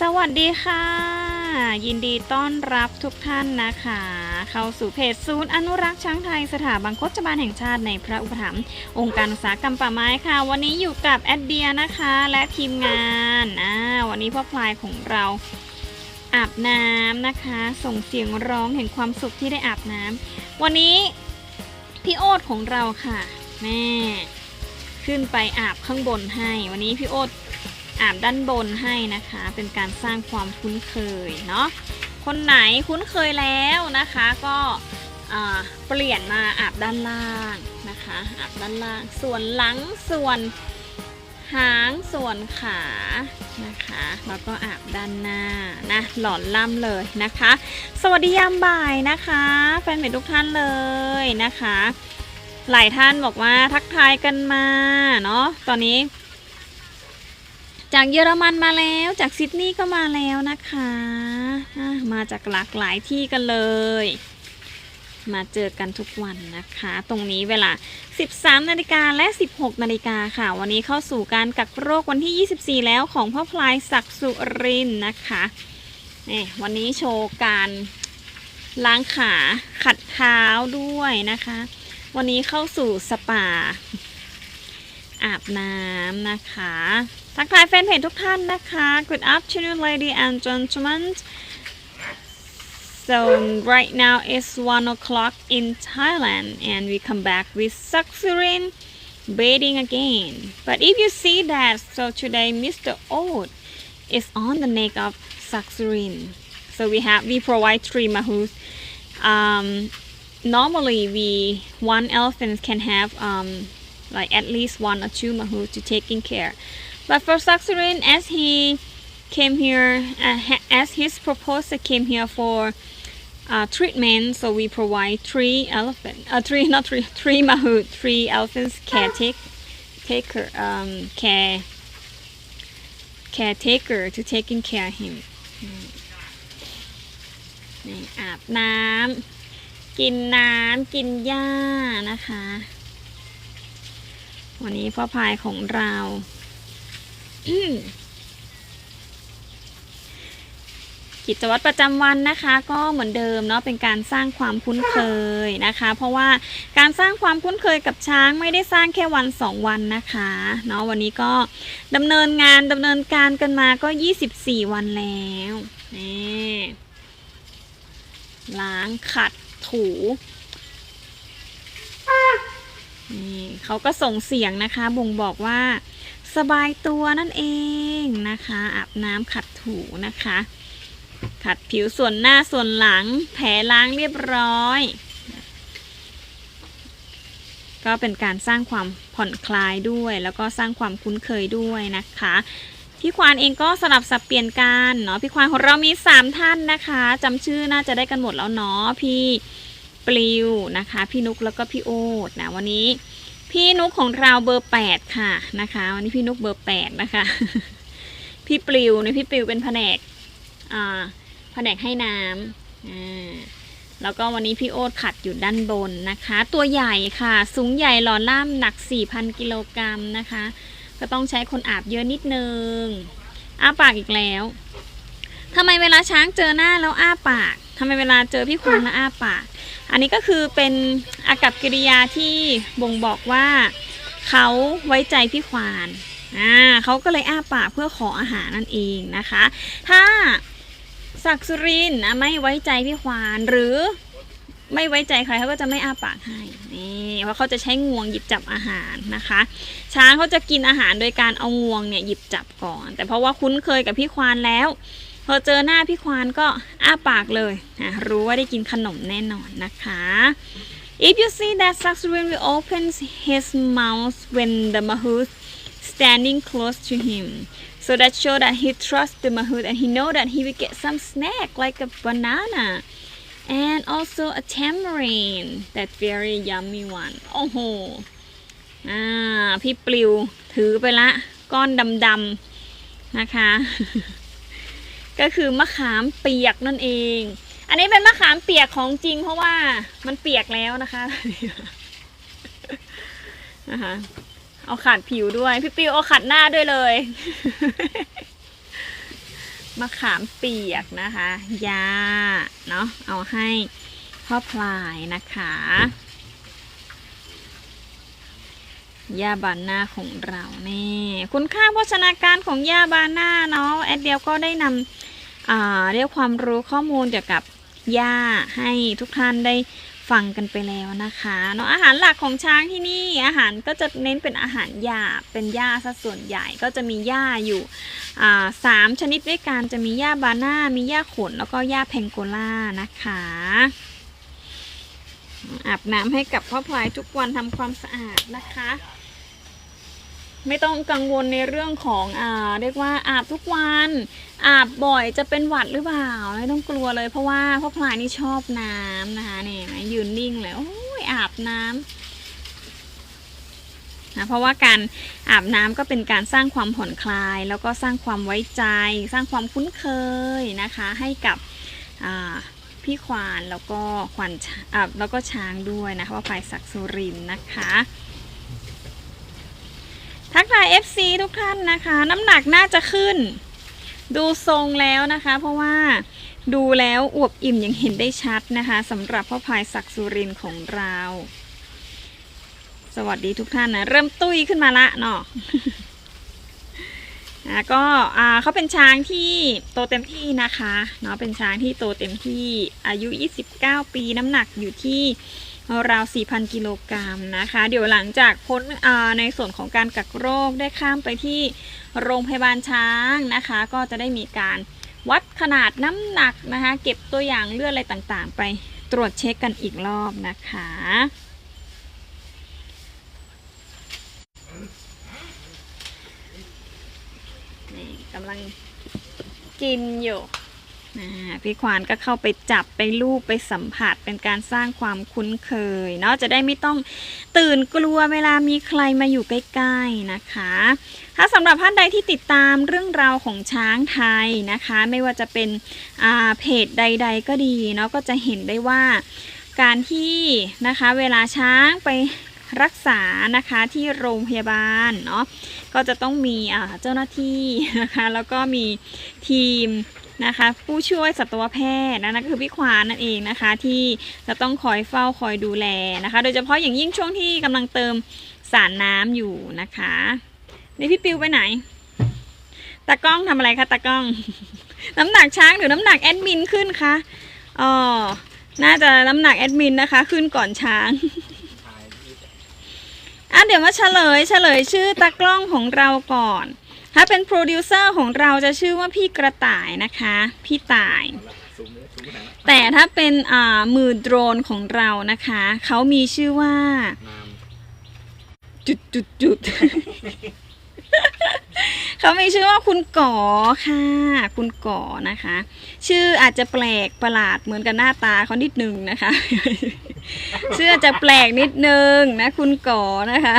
สวัสดีค่ะ ยินดีต้อนรับทุกท่านนะคะ เข้าสู่เพจศูนย์อนุรักษ์ช้างไทยสถาบันโคจบาลแห่งชาติในพระอุปถัมภ์องค์การอุตสาหกรรมป่าไม้ค่ะ วันนี้อยู่กับแอดเดียนะคะ และทีมงานอ่าวันนี้พ่อพลายของเราอาบน้ำนะคะ ส่งเสียงร้องแห่งความสุขที่ได้อาบน้ำวันนี้พี่โอ๊ตของเราค่ะแม่ขึ้นไปอาบข้างบนให้ วันนี้พี่โอ๊ต อาบด้านบนให้นะคะ เป็นการสร้างความคุ้นเคยเนาะคนไหนคุ้นเคยแล้วนะคะก็เปลี่ยนมาอาบด้านล่างนะคะอาบด้านล่างส่วนหลังส่วนหางส่วนขานะคะแล้วก็อาบด้านหน้านะหล่อนล่ำเลยนะคะ สวัสดียามบ่ายนะคะแฟนเพจทุกท่านเลยนะคะ หลายท่านบอกว่าทักทายกันมาเนาะตอนนี้ จากเยอรมันมาแล้วจากซิดนีย์ก็มาแล้วนะคะะมาจากหลากหลายที่กันเลย มาเจอกันทุกวันนะคะ ตรงนี้เวลา 13นาฬิกาและ 16นาฬิกาค่ะ วันนี้เข้าสู่การกักโรควันที่ 24 แล้วของพ่อพลายศักดิ์สุรินนะคะนี่วันนี้โชว์การล้างขาขัดเท้าด้วยนะคะ วันนี้เข้าสู่สปา อาบน้ำนะคะ ทักทายแฟนเพจทุกท่านนะคะ Good afternoon lady and gentlemen So right now it's 1 o'clock in Thailand and we come back with Saksurin bathing again. But if you see that, so today Mr. Oat is on the neck of Saksurin. So we have, we provide three mahouts. Um, normally we, one elephant can have um, like at least one or two mahouts to taking care. But for Saksurin, as he came here, uh, ha- as his proposer came here for uh, treatment, so we provide three elephant, uh, three not three, three mahout, three elephants caretaker, taker, um, care, caretaker to taking care of him. นี่อาบน้ำกินน้ำกินหญ้านะคะ วันนี้พ่อพายของเรากิจวัตรประจำวันนะคะก็เหมือนเดิมเนาะเป็นการสร้างความคุ้นเคยนะคะ เพราะว่าการสร้างความคุ้นเคยกับช้างไม่ได้สร้างแค่วันสองวันนะคะเนาะวันนี้ก็ดำเนินงานดำเนินการกันมาก็ 24 วันแล้วนี่ล้างขัดถู เขาก็ส่งเสียงนะคะ บ่งบอกว่า สบายตัวนั่นเองนะคะ อาบน้ำขัดถูนะคะ ขัดผิวส่วนหน้าส่วนหลัง แผลล้างเรียบร้อย ก็เป็นการสร้างความผ่อนคลายด้วย แล้วก็สร้างความคุ้นเคยด้วยนะคะพี่ควานเองก็สลับสับเปลี่ยนกันเนาะพี่ควานของเรามี 3 ท่านนะคะจำชื่อน่าจะได้กันหมดแล้วเนาะพี่ปลิวนะคะ พี่นุกแล้วก็พี่โอ๊ตนะวันนี้ พี่นุกของเราเบอร์8ค่ะนะคะวันนี้พี่นุกเบอร์8นะคะ พี่ปลิวเนี่ยพี่ปลิวเป็นแผนกอ่าแผนกให้น้ำอ่าแล้วก็วันนี้พี่โอ๊ตขัดอยู่ด้านบนนะคะ ตัวใหญ่ค่ะ สูงใหญ่หล่อล่ำหนัก 4,000 กิโลกรัมนะคะ ก็ต้องใช้คนอาบเยอะนิดนึง อ้าปากอีกแล้วทำไมเวลาช้างเจอหน้าแล้วอ้าปาก ทำไมเวลาเจอพี่ควานแล้วอ้าปาก อันนี้ก็คือเป็นอากับกิริยาที่บ่งบอกว่าเขาไว้ใจพี่ควานอ่าเขาก็เลยอ้าปากเพื่อขออาหารนั่นเองนะคะ ถ้าศักสุรินนะไม่ไว้ใจพี่ควานหรือไม่ไว้ใจใครเขาก็จะไม่อ้าปากให้นี่เพราะเขาจะใช้งวงหยิบจับอาหารนะคะ ช้างเขาจะกินอาหารโดยการเอางวงเนี่ยหยิบจับก่อน แต่เพราะว่าคุ้นเคยกับพี่ควานแล้ว พอเจอหน้าพี่ควานก็อ้าปากเลยนะรู้ว่าได้กินขนมแน่นอนนะคะ If you see that Saksurin will open his mouth when the mahout standing close to him so that show that he trusts the mahout and he know that he will get some snack like a banana and also a tamarind that very yummy one โอ้โหอ่าพี่ปลิวถือไปละ ก้อนดำๆนะคะ ก็คือมะขามเปียกนั่นเอง อันนี้เป็นมะขามเปียกของจริง เพราะว่ามันเปียกแล้วนะคะนะคะเอาขัดผิวด้วย พี่ปิวเอาขัดหน้าด้วยเลยมะขามเปียกนะคะ ยา เนาะเอาให้พ่อพลายนะคะ ยาบาน่าของเรานี่คุณค่าโภชนาการของยาบาน่าเนาะแอดเดียวก็ได้นำเรียกความรู้ข้อมูลเกี่ยวกับหญ้าให้ทุกท่านได้ฟังกันไปแล้วนะคะเนาะอาหารหลักของช้างที่นี่อาหารก็จะเน้นเป็นอาหารหยาบเป็นหญ้าซะส่วนใหญ่ก็จะมีหญ้าอยู่สามชนิดด้วยกันจะมีหญ้าบาน่ามีหญ้าขนแล้วก็หญ้าแพงโกล่านะคะ อาบน้ำให้กับพ่อพลายทุกวันทำความสะอาดนะคะ ไม่ต้องกังวลในเรื่องของอ่าเรียกว่าอาบทุกวัน อาบบ่อยจะเป็นหวัดหรือเปล่าไม่ต้องกลัวเลยเพราะว่าพ่อพลายนี่ชอบน้ำนะคะนี่นไหมยืนนิ่งเลยโอ้ยอาบน้ำนะเพราะว่าการอาบน้ำก็เป็นการสร้างความผ่อนคลาย แล้วก็สร้างความไว้ใจ สร้างความคุ้นเคยนะคะ ให้กับ พี่ควานแล้วก็ควานอ่าแล้วก็ช้างด้วยนะคะว่าภายศักสุรินนะคะทักทาย FC ทุกท่านนะคะ น้ำหนักน่าจะขึ้น ดูทรงแล้วนะคะ เพราะว่าดูแล้วอวบอิ่มย่างเห็นได้ชัดนะคะสำหรับพ่อพายศักสุรินของเรา สวัสดีทุกท่านนะ เริ่มตุ้ยขึ้นมาละเนาะ อะก็อ่าเขาเป็นช้างที่โตเต็มที่นะคะเนาะเป็นช้างที่โตเต็มที่อายุ 29 ปีน้ำหนักอยู่ที่ราว 4,000 กิโลกรัมนะคะ เดี๋ยวหลังจากพ้นในส่วนของการกักโรคได้ข้ามไปที่โรงพยาบาลช้างนะคะ ก็จะได้มีการวัดขนาดน้ำหนักนะคะ เก็บตัวอย่างเลือดอะไรต่างๆ ไปตรวจเช็คกันอีกรอบนะคะ นี่ กำลังกินอยู่นะพี่ควานก็เข้าไปจับไปลูบไปสัมผัสเป็นการสร้างความคุ้นเคยเนาะจะได้ไม่ต้องตื่นกลัวเวลามีใครมาอยู่ใกล้ๆนะคะ ถ้าสำหรับท่านใดที่ติดตามเรื่องราวของช้างไทยนะคะ ไม่ว่าจะเป็นเพจใด ๆ ก็ดีเนาะก็จะเห็นได้ว่าการที่นะคะเวลาช้างไป รักษานะคะที่โรงพยาบาลเนาะก็จะต้องมีเจ้าหน้าที่นะคะแล้วก็มีทีมนะคะผู้ช่วยสัตวแพทย์นะนั่นก็คือพี่ควานนั่นเองนะคะที่จะต้องคอยเฝ้าคอยดูแลนะคะ โดยเฉพาะอย่างยิ่งช่วงที่กำลังเติมสารน้ำอยู่นะคะนี่พี่ปิวไปไหนตากล้องทำอะไรคะตากล้อง น้ำหนักช้างหรือน้ำหนักแอดมินขึ้นคะอ๋อน่าจะน้ำหนักแอดมินนะคะ ขึ้นก่อนช้าง อะเดี๋ยวมาเฉลยเฉลยชื่อตากล้องของเราก่อน ถ้าเป็นโปรดิวเซอร์ของเราจะชื่อว่าพี่กระต่ายนะคะ พี่ต่าย แต่ถ้าเป็นอ่ามือโดรนของเรานะคะ เขามีชื่อว่าจุดจุดจุด เขามีชื่อว่าคุณก่อค่ะ คุณก่อนะคะ ชื่ออาจจะแปลกประหลาดเหมือนกับหน้าตาเขานิดนึงนะคะ ชื่ออาจจะแปลกนิดนึงนะ คุณก่อนะคะ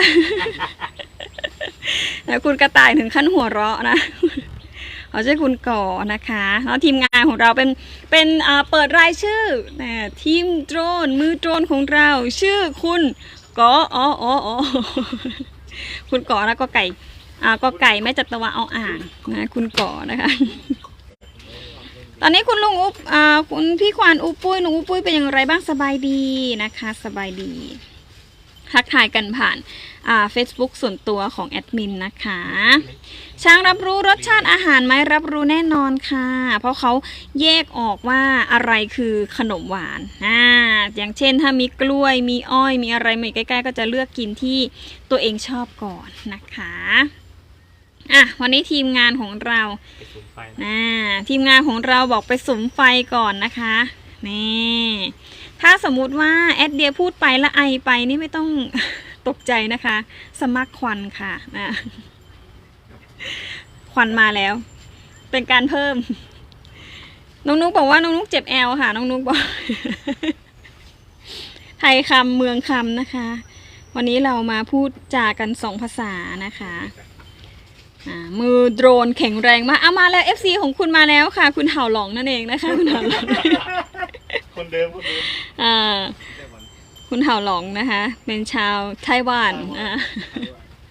แล้วคุณกระต่ายถึงขั้นหัวเราะนะเขาชื่อคุณก่อนะคะแล้วทีมงานของเราเป็นเป็นเปิดรายชื่อนะทีมโดรนมือโดรนของเรา ชื่อคุณก่ออ๋ออ๋ออ๋อคุณก่อแล้วก็ไก่ อ่าก็ไก่แม่จัตวาเอาอ่างนะคุณก่อนะคะ ตอนนี้คุณลุงอุ๊บอ่าคุณพี่ควานอุ๊ปุ้ยลุงอุ๊บปุ้ยเป็นอย่างไรบ้างสบายดีนะคะ สบายดีทักทายกันผ่านอ่า Facebook ส่วนตัวของแอดมินนะคะ ช้างรับรู้รสชาติอาหารไหมรับรู้แน่นอนค่ะ เพราะเขาแยกออกว่าอะไรคือขนมหวานอ่าอย่างเช่นถ้ามีกล้วยมีอ้อยมีอะไรมาอใกล้ๆ ก็จะเลือกกินที่ตัวเองชอบก่อนนะคะ อะวันนี้ทีมงานของเราไปสูงไฟนะอ่าทีมงานของเราบอกไปสุมไฟก่อนนะคะนี่ถ้าสมมุติว่าแอดเดียพูดไปแล้วไอไปนี่ไม่ต้องตกใจนะคะ สมัครควันค่ะนะควันมาแล้ว เป็นการเพิ่ม น้องนุ๊กบอกว่าน้องนุ๊กเจ็บแอลค่ะ น้องนุ๊กบอก ไทยคำเมืองคำนะคะ วันนี้เรามาพูดจากันสองภาษานะคะอ่า มือโดรนแข็งแรงมากเอามาแล้ว FC ของคุณมาแล้วค่ะ คุณเห่าหลองนั่นเองนะคะ คุณเห่าหลองคนเดิมคนเดิมอ่าคุณเห่าหลองนะคะ เป็นชาวไต้หวันอ่า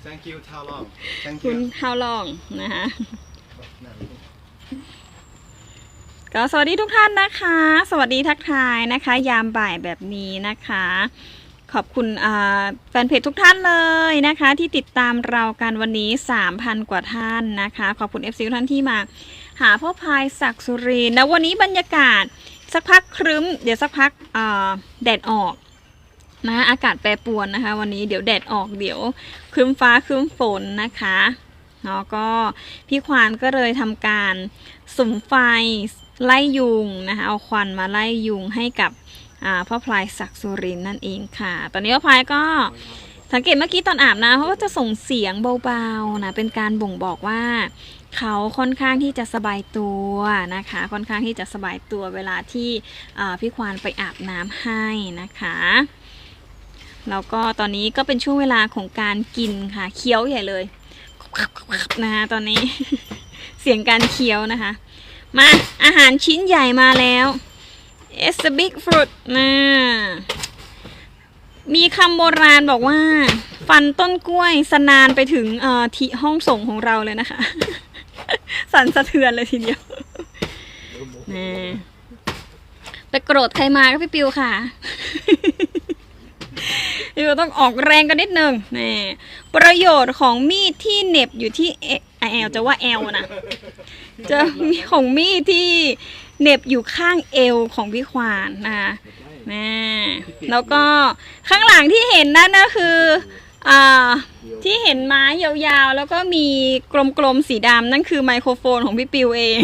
Thank you ทาวลอง Thank คุณ you เห่าหลองนะคะก็สวัสดีทุกท่านนะคะ สวัสดีทักทายนะคะ ยามบ่ายแบบนี้นะคะ ขอบคุณแฟนเพจทุกท่านเลยนะคะ ที่ติดตามเรากันวันนี้ 3,000 กว่าท่านนะคะ ขอบคุณ FC ทุกท่านที่มา หาพ่อพายศักสุรินทร์แล้ววันนี้บรรยากาศสักพักครึ้ม เดี๋ยวสักพักแดดออกนะอากาศแปรปรวนนะคะ วันนี้เดี๋ยวแดดออกเดี๋ยวครึ้มฟ้าครึ้มฝนนะคะเนาะก็พี่ควานก็เลยทำการสุมไฟไล่ยุงนะคะเอาควันมาไล่ยุงให้กับ พ่อพลายศักดิ์สุรินนั่นเองค่ะ ตอนนี้พ่อพลายก็สังเกตเมื่อกี้ตอนอาบน้ำเขาก็จะส่งเสียงเบาๆนะเป็นการบ่งบอกว่า เขาค่อนข้างที่จะสบายตัวนะคะ ค่อนข้างที่จะสบายตัวเวลาที่พี่ควานไปอาบน้ำให้นะคะแล้วก็ตอนนี้ก็เป็นช่วงเวลาของการกินค่ะเคี้ยวใหญ่เลยนะคะตอนนี้เสียงการเคี้ยวนะคะ มาอาหารชิ้นใหญ่มาแล้ว It's a big fruit นะมีคำโบราณบอกว่า ฟันต้นกล้วยสนานไปถึงที่ห้องส่งของเราเลยนะคะ สั่นสะเทือนเลยทีเดียวนี่ไปโกรธใครมาก็พี่ปิวค่ะพี่ปิวต้องออกแรงกันนิดนึงนี่ประโยชน์ของมีดที่เหน็บอยู่ที่แอลจะว่าแอลนะจะของมีดที่ เน็บอยู่ข้างเอวของพี่ควานนะคะนี่แล้วก็ข้างหลังที่เห็นนั่นก็คืออ่าที่เห็นไม้ยาวๆ แล้วก็มีกลมๆสีดำนั่นคือไมโครโฟนของพี่ปิวเอง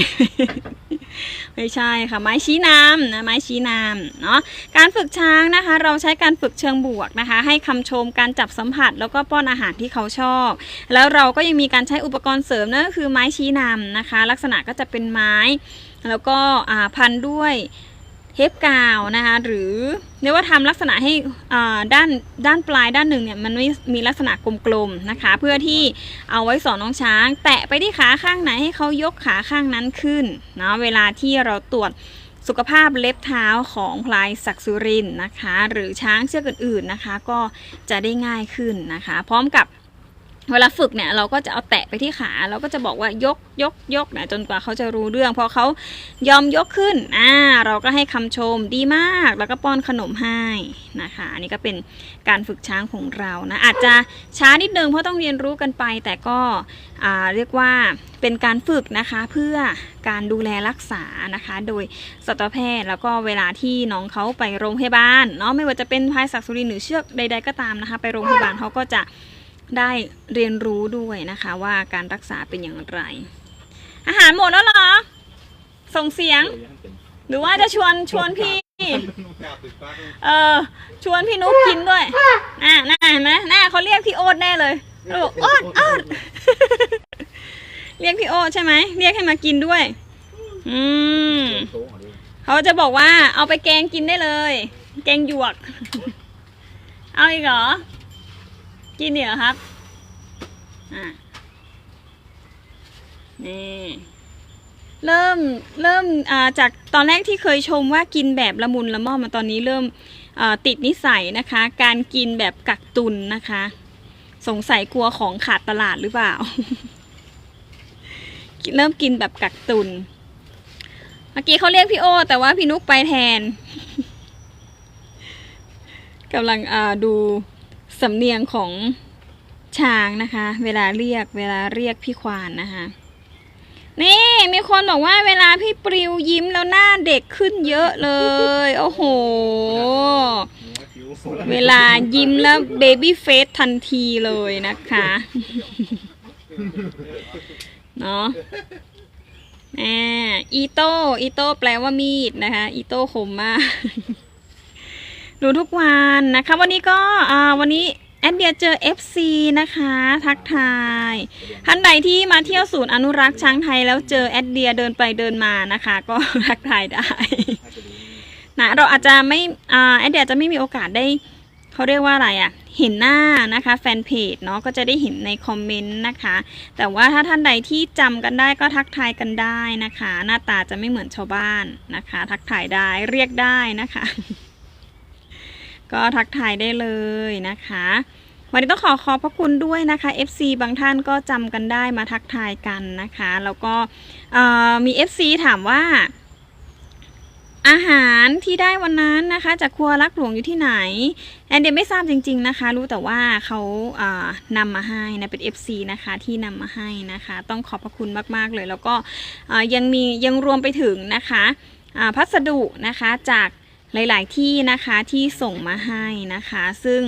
ไม่ใช่ค่ะ ไม้ชี้นำนะไม้ชี้นำเนาะการฝึกช้างนะคะ เราใช้การฝึกเชิงบวกนะคะ ให้คำชมการจับสัมผัส แล้วก็ป้อนอาหารที่เขาชอบ แล้วเราก็ยังมีการใช้อุปกรณ์เสริมนั่นก็คือไม้ชี้นำนะคะ ลักษณะก็จะเป็นไม้ แล้วก็พันด้วยเทปกาวนะคะหรือเรียกว่าทำลักษณะให้ด้านด้านปลายด้านหนึ่งเนี่ยมันไม่มีลักษณะกลมๆนะคะ เพื่อที่เอาไว้สอนน้องช้าง แตะไปที่ขาข้างไหนให้เขายกขาข้างนั้นขึ้นเนาะเวลาที่เราตรวจสุขภาพเล็บเท้าของพลายศักสุรินนะคะ หรือช้างเชือกอื่นๆนะคะ ก็จะได้ง่ายขึ้นนะคะ พร้อมกับ เวลาฝึกเนี่ยเราก็จะเอาแตะไปที่ขาเราก็จะบอกว่ายกยกยกนะจนกว่าเขาจะรู้เรื่องพอเขายอมยกขึ้นอ่าเราก็ให้คำชมดีมาก แล้วก็ป้อนขนมให้นะคะอันนี้ก็เป็นการฝึกช้างของเรานะอาจจะช้านิดนึงเพราะต้องเรียนรู้กันไป แต่ก็อ่าเรียกว่าเป็นการฝึกนะคะเพื่อการดูแลรักษานะคะ โดยสัตวแพทย์แล้วก็เวลาที่น้องเขาไปโรงพยาบาลเนาะไม่ว่าจะเป็นพายศักสุรินหรือเชือกใด ๆก็ตามนะคะ ไปโรงพยาบาลเขาก็จะ ได้เรียนรู้ด้วยนะคะว่าการรักษาเป็นอย่างไร อาหารหมดแล้วเหรอ ส่งเสียง หรือว่าจะชวนชวนพี่ เออชวนพี่นุ๊กกินด้วย อ่าน่าเห็นไหมน่าเขาเรียกพี่โอ๊ตแน่เลยล้วบอกโอ๊ตโอ๊ตเรียกพี่โอ๊ตใช่ไหมเรียกให้มากินด้วย อืมเขาจะบอกว่าเอาไปแกงกินได้เลย แกงหยวก เอาอีกเหรอ กินเนี่ยครับ อะนี่ เริ่ม เริ่ม อ่า จากตอนแรกที่เคยชมว่ากินแบบละมุนละม่อมมาตอนนี้เริ่มติดนิสัยนะคะ การกินแบบกักตุนนะคะ สงสัยกลัวของขาดตลาดหรือเปล่า เริ่มกินแบบกักตุน เมื่อกี้เขาเรียกพี่โอ แต่ว่าพี่นุกไปแทนกำลังดู สำเนียงของช้างนะคะ เวลาเรียกเวลาเรียกพี่ควานนะคะ นี่มีคนบอกว่าเวลาพี่ปลิวยิ้มแล้วหน้าเด็กขึ้นเยอะเลย โอ้โห เวลายิ้มแล้วเบบี้เฟสทันทีเลยนะคะเนาะแหมอีโต้อีโต้แปลว่ามีดนะคะ อีโต้คมมาก ดูทุกวันนะคะวันนี้ก็วันนี้แอดเดียเจอ FC นะคะ ทักทายท่านใดที่มาเที่ยวศูนย์อนุรักษ์ช้างไทยแล้วเจอแอดเดียเดินไปเดินมานะคะ ก็ทักทายได้นะเราอาจจะไม่แอดเดียจะไม่มีโอกาสได้เขาเรียกว่าอะไรอะ่ะ เห็นหน้านะคะแฟนเพจเนาะก็จะได้เห็นในคอมเมนต์นะคะ แต่ว่าถ้าท่านใดที่จำกันได้ก็ทักทายกันได้นะคะ หน้าตาจะไม่เหมือนชาวบ้านนะคะ ทักทายได้เรียกได้นะคะ ก็ทักทายได้เลยนะคะ วันนี้ต้องขอขอบพระคุณด้วยนะคะ FC บางท่านก็จำกันได้มาทักทายกันนะคะ แล้วก็มี FC ถามว่า อาหารที่ได้วันนั้นนะคะ จากครัวรักหลวงอยู่ที่ไหน แอนเดียไม่ทราบจริง ๆนะคะ รู้แต่ว่าเขาานำมาให้นะเป็น FC นะคะที่นำมาให้นะคะ ต้องขอบพระคุณมากๆเลย แล้วก็ยังมียังรวมไปถึงนะคะพัสดุนะคะจาก หลาย ๆ ที่นะคะที่ส่งมาให้นะคะ ซึ่ง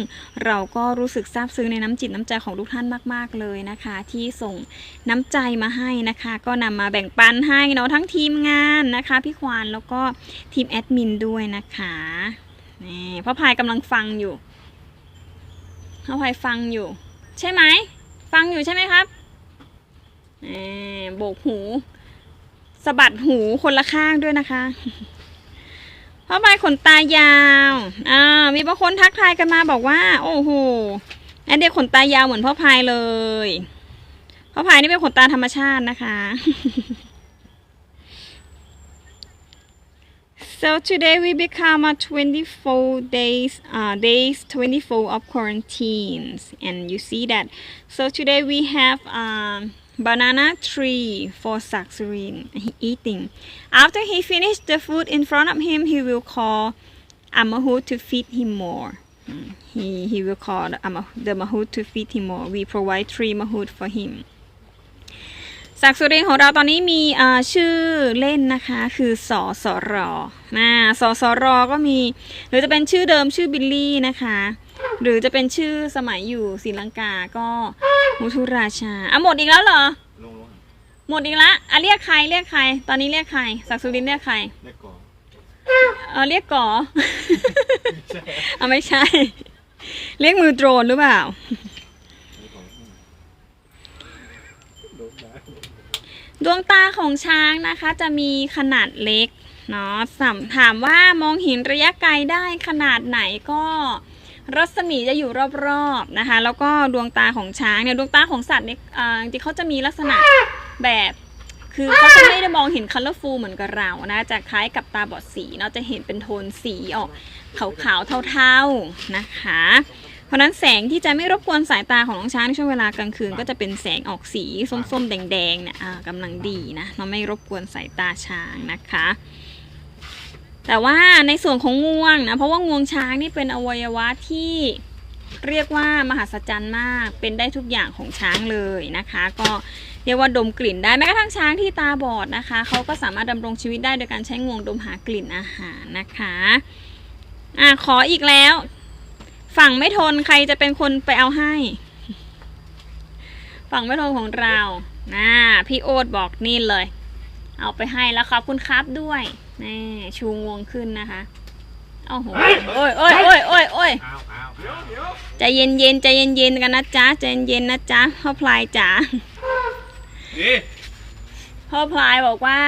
เราก็รู้สึกซาบซึ้งในน้ำจิตน้ำใจของทุกท่านมาก ๆ เลยนะคะ ที่ส่งน้ำใจมาให้นะคะ ก็นำมาแบ่งปันให้เนาะทั้งทีมงานนะคะพี่ควานแล้วก็ทีมแอดมินด้วยนะคะนี่พ่อพายกำลังฟังอยู่พ่อพายฟังอยู่ ใช่ไหมฟังอยู่ใช่ไหมครับนี่โบกหูสะบัดหูคนละข้างด้วยนะคะ พ่อพายขนตายาว อ่า มีบางคนทักทายกันมาบอกว่า โอ้โหแอนเดียขนตายาวเหมือนพ่อพายเลย พ่อพายนี่เป็นขนตาธรรมชาตินะคะ So today we become a 24 days uh, days 24 of quarantines and you see that so today we have um, banana tree for Saksurin eating. After he finished the food in front of him he will call a mahout to feed him more. Mm, he he will call the, the to feed him more. We provide three mahout for him ศักดิ์สุรินทร์ของเราตอนนี้มีเอ่อชื่อเล่นนะคะคือสอสอรอนะสอสอรอก็มี หรือจะเป็นชื่อเดิมชื่อบิลลี่นะคะ หรือจะเป็นชื่อสมัยอยู่ศรีลังกาก็มุทุราชาอะหมดอีกแล้วเหรอลงลงหมดอีกละอะเรียกใครเรียกใคร ตอนนี้เรียกใครศักดิ์สุรินทร์เรียกใครเล็กก่อนเออเรียกก่อเอาไม่ใช่ เรียกมือโดรนหรือเปล่า ดวงตาของช้างนะคะจะมีขนาดเล็กเนาะถามว่ามองเห็นระยะไกลได้ขนาดไหนก็รัศมีจะอยู่รอบๆนะคะ แล้วก็ดวงตาของช้างเนี่ยดวงตาของสัตว์เนี่ยอ่อจริงเขาจะมีลักษณะแบบคือเขาจะไม่ได้มองเห็นคัลเลอร์ฟูลเหมือนกับเรานะจะคล้ายกับตาบอดสีเนาะจะเห็นเป็นโทนสีออกขาวๆเทาๆนะคะ ราะฉะนั้นแสงที่จะไม่รบกวนสายตาของน้องช้างในช่วงเวลากลางคืน ก็จะเป็นแสงออกสีส้มๆ แดงๆเนี่ยอ่ากำลังดีนะเนาะไม่รบกวนสายตาช้างนะคะ แต่ว่าในส่วนของงวงนะเพราะว่างวงช้างนี่เป็นอวัยวะที่เรียกว่ามหัศจรรย์มากเป็นได้ทุกอย่างของช้างเลยนะคะ ก็เรียกว่าดมกลิ่นได้แม้กระทั่งช้างที่ตาบอดนะคะเขาก็สามารถดำรงชีวิตได้โดยการใช้งวงดมหากลิ่นอาหารนะคะอะขออีกแล้ว ฝั่งไม่ทนใครจะเป็นคนไปเอาให้ ฝั่งไม่ทนของเราน่าพี่โอ๊ตบอกนี่เลย เอาไปให้แล้วขอบคุณครับด้วยนี่ชูงวงขึ้นนะคะโอ้โหโอ้ยโอ้ยโอ้ยโอ้ยโอ้ยอ้าวอ้าวเดี๋ยวเดี๋ยวใจเย็นเย็นๆใจเย็นเย็นๆกันนะจ๊ะใจเย็นๆนะจ๊ะพ่อพลายจ๋านี่พ่อพลายบอกว่า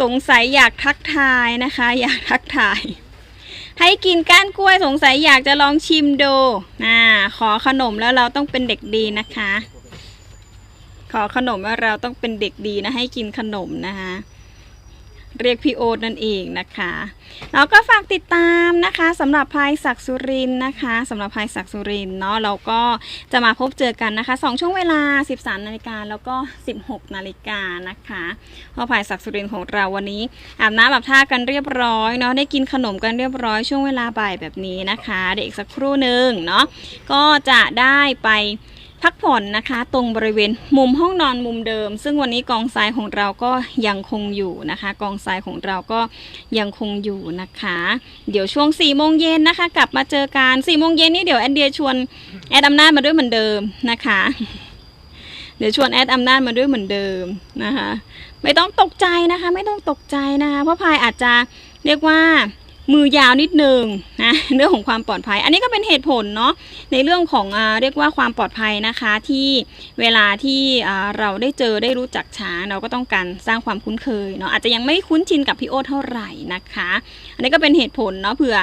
สงสัยอยากทักทายนะคะ อยากทักทาย ให้กินก้านกล้วยสงสัยอยากจะลองชิมดูนะขอขนมแล้วเราต้องเป็นเด็กดีนะคะ ขอขนมแล้วเราต้องเป็นเด็กดีนะ ให้กินขนมนะคะ เรียกพี่โอ๊ตนั่นเองนะคะแล้วก็ฝากติดตามนะคะสำหรับพายศักสุรินนะคะสำหรับพายศักสุรินเนาะเราก็จะมาพบเจอกันนะคะสองช่วงเวลา 13นาฬิกาแล้วก็ 16นาฬิกานะคะพ่อพายศักสุรินของเราวันนี้อาบน้ำอาบท่ากันเรียบร้อยเนาะได้กินขนมกันเรียบร้อยช่วงเวลาบ่ายแบบนี้นะคะ เดี๋ยวอีกสักครู่หนึ่งเนาะก็จะได้ไป พักผ่อนนะคะตรงบริเวณมุมห้องนอนมุมเดิม ซึ่งวันนี้กองทรายของเราก็ยังคงอยู่นะคะ กองทรายของเราก็ยังคงอยู่นะคะ เดี๋ยวช่วง4ี่โมงเย็นนะคะ กลับมาเจอกัน4ี่โมงเย็นนี่เดี๋ยวแอนเดียชวนแอดอำนาจมาด้วยเหมือนเดิมนะคะ เดี๋ยวชวนแอดอำนาจมาด้วยเหมือนเดิมนะคะ ไม่ต้องตกใจนะคะ ไม่ต้องตกใจนะคะเพราะพายอาจจะเรียกว่า มือยาวนิดนึงนะเรื่องของความปลอดภัย อันนี้ก็เป็นเหตุผลเนาะในเรื่องของอเรียกว่าความปลอดภัยนะคะที่เวลาที่เราได้เจอได้รู้จักช้างเราก็ต้องการสร้างความคุ้นเคยเนาะอาจจะยังไม่คุ้นชินกับพี่โอตเท่าไหร่นะคะ อันนี้ก็เป็นเหตุผลเนาะเผื่อ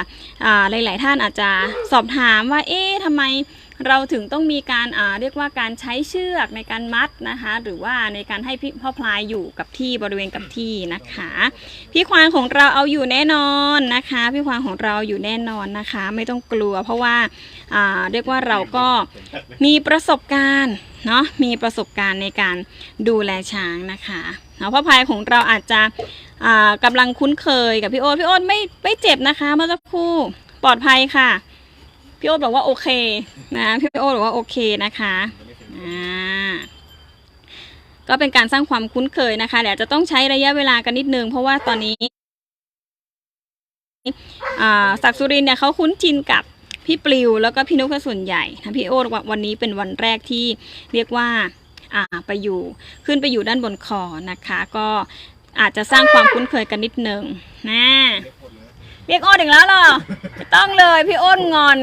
อหลาย ๆ ท่านอาจจะสอบถามว่าเอ๊ะทำไม เราถึงต้องมีการเรียกว่าการใช้เชือกในการมัดนะคะ หรือว่าในการให้พี่พ่อพลายอยู่กับที่บริเวณกับที่นะคะ พี่ควานของเราเอาอยู่แน่นอนนะคะ พี่ควานของเราอยู่แน่นอนนะคะ ไม่ต้องกลัวเพราะว่าเรียกว่าเราก็มีประสบการณ์เนาะมีประสบการณ์ในการดูแลช้างนะคะเนาะพ่อพลายของเราอาจจะอ่ากำลังคุ้นเคยกับพี่โอ๊ตพี่โอ๊ตไม่ไม่เจ็บนะคะเมื่อสักครู่ปลอดภัยค่ะ พี่โอ๊ตบอกว่าโอเคนะพี่โอ๊ตบอกว่าโอเคนะคะอ่าก็เป็นการสร้างความคุ้นเคยนะคะเดี๋ยวจะต้องใช้ระยะเวลากันนิดนึงเพราะว่าตอนนี้อ่าศักสุรินเนี่ยเขาคุ้นชินกับพี่ปลิวแล้วก็พี่นุกส่วนใหญ่นะพี่โอ๊ตว่าวันนี้เป็นวันแรกที่เรียกว่าอ่าไปอยู่ขึ้นไปอยู่ด้านบนคอนะคะ ก็อาจจะสร้างความคุ้นเคยกันนิดนึงนะเรียกโอ๊ตอีกแล้วเหรอไม่ต้องเลยพี่อ้นงอน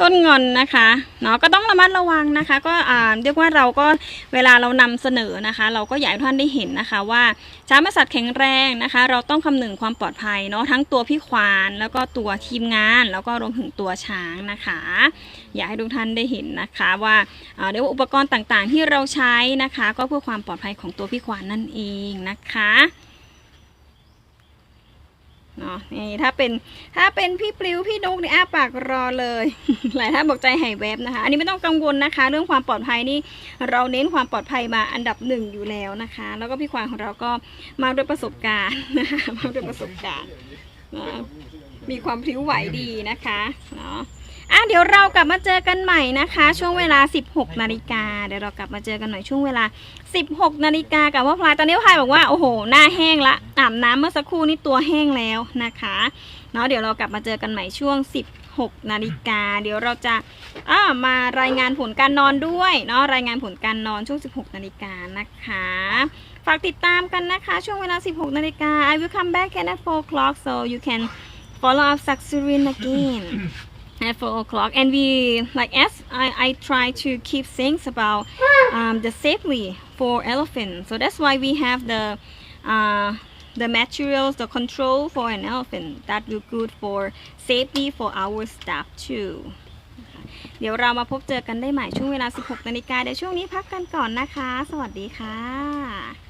ต้นงอนนะคะเนาะก็ต้องระมัดระวังนะคะ ก็อ่าเรียกว่าเราก็เวลาเรานำเสนอนะคะ เราก็อยากให้ท่านได้เห็นนะคะ ว่าช้างป็นสัตว์แข็งแรงนะคะ เราต้องคำนึงความปลอดภัยเนาะทั้งตัวพี่ควานแล้วก็ตัวทีมงาน แล้วก็รวมถึงตัวช้างนะคะ อยากให้ทุกท่านได้เห็นนะคะว่าอ่าเรียกว่าอุปกรณ์ต่างๆ ที่เราใช้นะคะ ก็เพื่อความปลอดภัยของตัวพี่ควานนั่นเองนะคะ เนาะนี่ถ้าเป็นถ้าเป็นพี่ปลิวพี่นุกนี่อ้าปากรอเลย หลายท่านบอกใจหายแวบนะคะ อันนี้ไม่ต้องกังวลนะคะ เรื่องความปลอดภัยนี่เราเน้นความปลอดภัยมาอันดับหนึ่งอยู่แล้วนะคะ แล้วก็พี่ควางของเราก็มาด้วยประสบการณ์นะคะมาด้วยประสบการณ์นะมีความพลิ้วไหวดีนะคะเนาะ อะเดี๋ยวเรากลับมาเจอกันใหม่นะคะ ช่วงเวลา 16นาฬิกาเดี๋ยวเรากลับมาเจอกันหน่อยช่วงเวลา 16นาฬิกากับว่าพลายตอนนี้พลายบอกว่าโอ้โหหน้าแห้งละอาบน้ำเมื่อสักครู่นี้ตัวแห้งแล้วนะคะเนาะเดี๋ยวเรากลับมาเจอกันใหม่ช่วง 16นาฬิกาเดี๋ยวเราจะอ่ามารายงานผลการนอนด้วยเนาะรายงานผลการนอนช่วง 16นาฬิกานะคะฝากติดตามกันนะคะ ช่วงเวลา 16นาฬิกา I will come back at 4 o'clock so you can follow up Saksurin again at 4 o'clock and we like as I, I try to keep things about um, the safely for elephant so that's why we have the uh, the materials the control for an elephant that will good for safety for our staff too เดี๋ยวเรามาพบเจอกันได้ใหม่ช่วงเวลา 16 นาฬิกาเดี๋ยวช่วงนี้พักกันก่อนนะคะ สวัสดีค่ะ